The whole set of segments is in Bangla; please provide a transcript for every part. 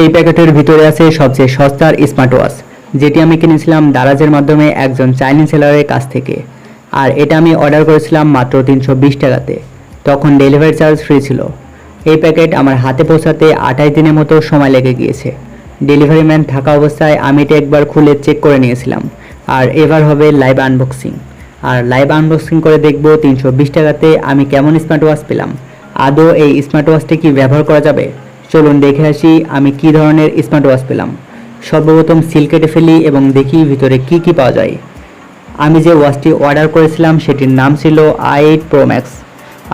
এই প্যাকেটের ভিতরে আছে সবচেয়ে সস্তার স্মার্ট ওয়াচ, যেটি আমি কিনেছিলাম দারাজের মাধ্যমে একজন চাইনিজ সেলারের কাছ থেকে। আর এটা আমি অর্ডার করেছিলাম মাত্র তিনশো বিশ টাকাতে। তখন ডেলিভারি চার্জ ফ্রি ছিল। এই প্যাকেট আমার হাতে পৌঁছাতে আঠাশ দিনের মতো সময় লেগে গিয়েছে। ডেলিভারি ম্যান থাকা অবস্থায় আমি এটা একবার খুলে চেক করে নিয়েছিলাম। আর এবার হবে লাইভ আনবক্সিং। আর লাইভ আনবক্সিং করে দেখব তিনশো বিশ টাকাতে আমি কেমন স্মার্ট ওয়াচ পেলাম। আদৌ এই স্মার্ট ওয়াচটি কি ব্যবহার করা যাবে? চলুন দেখে আসি আমি কি ধরনের স্মার্ট ওয়াচ পেলাম। সর্বপ্রথম সিল কেটে ফেলি এবং দেখি ভিতরে কি কি পাওয়া যায়। আমি যে ওয়াচটি অর্ডার করেছিলাম, সেটির নাম ছিল আই এইট প্রো ম্যাক্স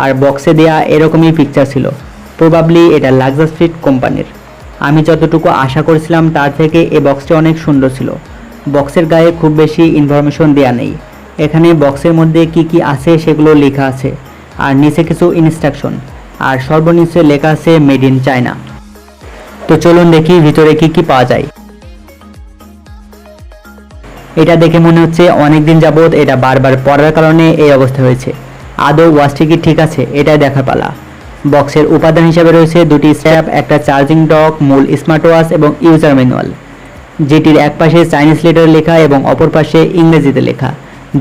আর বক্সে দেয়া এরকমই পিকচার ছিল। প্রবাবলি এটা লাক্সাস ফিট কোম্পানির। আমি যতটুকু আশা করেছিলাম, তার থেকে এই বক্সটি অনেক সুন্দর ছিল। বক্সের গায়ে খুব বেশি ইনফরমেশন দেওয়া নেই। এখানে বক্সের মধ্যে কি কি আছে সেগুলো লেখা আছে। আর নিচে কিছু ইনস্ট্রাকশন আর সর্বনিচে লেখা আছে মেড ইন চায়না। তো চলুন দেখি ভিতরে কি কি পাওয়া যায়। এটা দেখে মনে হচ্ছে অনেক দিন যাবৎ এটা বারবার পড়ার কারণে এই অবস্থা হয়েছে। আদৌ ওয়াচটি কি ঠিক আছে, এটাই দেখার পালা। বক্সের উপাদান হিসাবে রয়েছে দুটি স্ট্র্যাপ, একটা চার্জিং ডক, মূল স্মার্ট ওয়াচ এবং ইউজার ম্যানুয়াল। যেটির এক পাশে চাইনিজ লেটার লেখা এবং অপর পাশে ইংরেজিতে লেখা।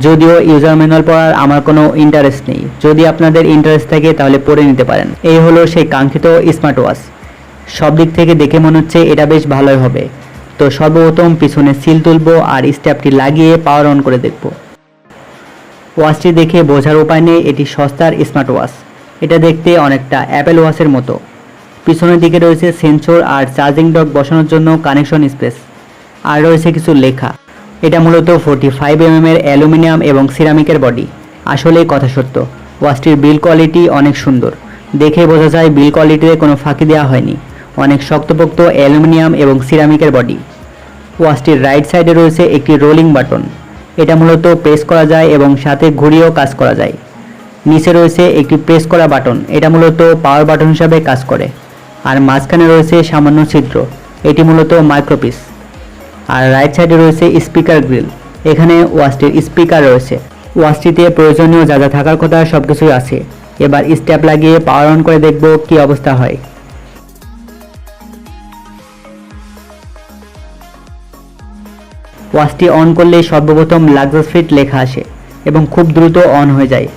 যদিও ইউজার ম্যানুয়াল পড়ার আমার কোনো ইন্টারেস্ট নেই। যদি আপনাদের ইন্টারেস্ট থাকে, তাহলে পড়ে নিতে পারেন। এই হলো সেই কাঙ্ক্ষিত স্মার্ট ওয়াচ সব দিক থেকে দেখে মনে হচ্ছে এটা বেশ ভালোই হবে। তো সর্বপ্রথম পিছনে সিল তুলবো আর স্ট্যাপটি লাগিয়ে পাওয়ার অন করে দেখব। ওয়াচটি দেখে বোঝার উপায় নেই, এটি সস্তার স্মার্ট ওয়াচ এটা দেখতে অনেকটা অ্যাপেল ওয়াচের মতো। পিছনের দিকে রয়েছে সেন্সর আর চার্জিং ডক বসানোর জন্য কানেকশন স্পেস আর রয়েছে কিছু লেখা। এটা মূলত ফোর্টি ফাইভ এম এর অ্যালুমিনিয়াম এবং সিরামিকের বডি আসলেই কথা সত্য, ওয়াচটির বিল কোয়ালিটি অনেক সুন্দর। দেখে বোঝা যায় বিল কোয়ালিটিতে কোনো ফাঁকি দেওয়া হয়নি। অনেক শক্তপোক্ত অ্যালুমিনিয়াম এবং সিরামিকের বডি ওয়াচটির রাইট সাইডে রয়েছে একটি রোলিং বাটন এটা মূলত প্রেস করা যায় এবং সাথে ঘুরিয়েও কাজ করা যায়। নিচে রয়েছে একটি প্রেস করা বাটন এটা মূলত পাওয়ার বাটন হিসাবে কাজ করে। আর মাঝখানে রয়েছে সামান্য ছিদ্র। এটি মূলত মাইক্রোপিস আর রাইট সাইডে রয়েছে স্পিকার গ্রিল এখানে ওয়াচটির স্পিকার রয়েছে। ওয়াচটিতে প্রয়োজনীয় যা যা থাকার কথা সব কিছুই আছে। এবার স্ট্যাপ লাগিয়ে পাওয়ার অন করে দেখব কি অবস্থা হয়। ওয়াচটি অন করলে সর্বপ্রথম লাক্সাস ফিট লেখা আসে এবং খুব দ্রুত অন হয়ে যায়।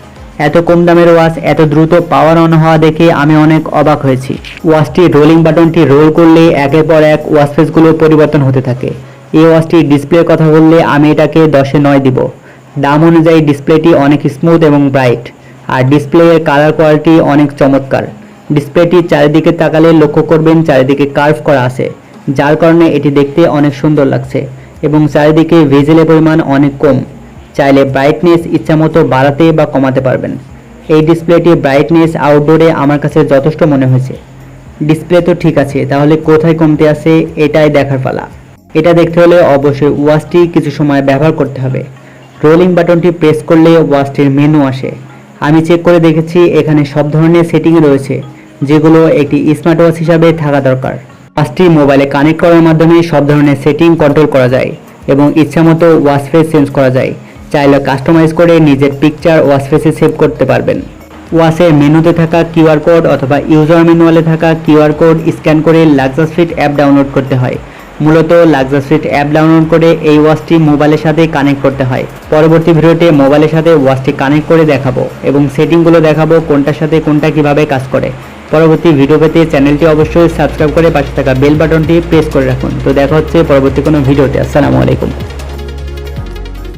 এত কম দামের ওয়াচ এত দ্রুত পাওয়ার অন হওয়া দেখে আমি অনেক অবাক হয়েছি। ওয়াচটি রোলিং বাটনটি রোল করলে একের পর এক ওয়াচ ফেসগুলো পরিবর্তন হতে থাকে। এই ওয়াচটির ডিসপ্লের কথা বললে আমি এটাকে দশে নয় দিব। দাম অনুযায়ী ডিসপ্লেটি অনেক স্মুথ এবং ব্রাইট আর ডিসপ্লের কালার কোয়ালিটি অনেক চমৎকার। ডিসপ্লেটি চারিদিকে তাকালে লক্ষ্য করবেন চারিদিকে কার্ভ করা আছে, যার কারণে এটি দেখতে অনেক সুন্দর লাগছে এবং চারিদিকে ভেজেলের পরিমাণ অনেক কম। চাইলে ব্রাইটনেস ইচ্ছামতো বাড়াতে বা কমাতে পারবেন। এই ডিসপ্লেটি ব্রাইটনেস আউটডোরে আমার কাছে যথেষ্ট মনে হয়েছে। ডিসপ্লে তো ঠিক আছে, তাহলে কোথায় কমতে আছে এটাই দেখার পালা। এটা দেখতে হলে অবশ্যই ওয়াচটি কিছু সময় ব্যবহার করতে হবে। রোলিং বাটনটি প্রেস করলে ওয়াচটির মেনু আসে। আমি চেক করে দেখেছি এখানে সব ধরনের সেটিং রয়েছে, যেগুলো একটি স্মার্ট ওয়াচ হিসাবে থাকা দরকার। ওয়াচটি মোবাইলে কানেক্ট করার মাধ্যমে সব ধরনের সেটিং কন্ট্রোল করা যায় এবং ইচ্ছামতো ওয়াচ ফেস চেঞ্জ করা যায়। চাইলে কাস্টমাইজ করে নিজের পিকচার ওয়াচ ফেসে সেভ করতে পারবেন। ওয়াচের মেনুতে থাকা কিউআর কোড অথবা ইউজার ম্যানুয়ালে থাকা কিউআর কোড স্ক্যান করে লাক্সাস ফিট অ্যাপ ডাউনলোড করতে হয়। মূলত লাক্সাস অ্যাপ ডাউনলোড করে এই ওয়াচটি মোবাইলের সাথে কানেক্ট করতে হয়। পরবর্তী ভিডিওতে মোবাইলের সাথে ওয়াচটি কানেক্ট করে দেখাবো এবং সেটিংগুলো দেখাবো কোনটার সাথে কোনটা কীভাবে কাজ করে। পরবর্তী ভিডিও পেতে চ্যানেলটি অবশ্যই সাবস্ক্রাইব করে পাশে থাকা বেল বাটনটি প্রেস করে রাখুন। তো দেখা হচ্ছে পরবর্তী কোনো ভিডিওতে। আসসালামু আলাইকুম।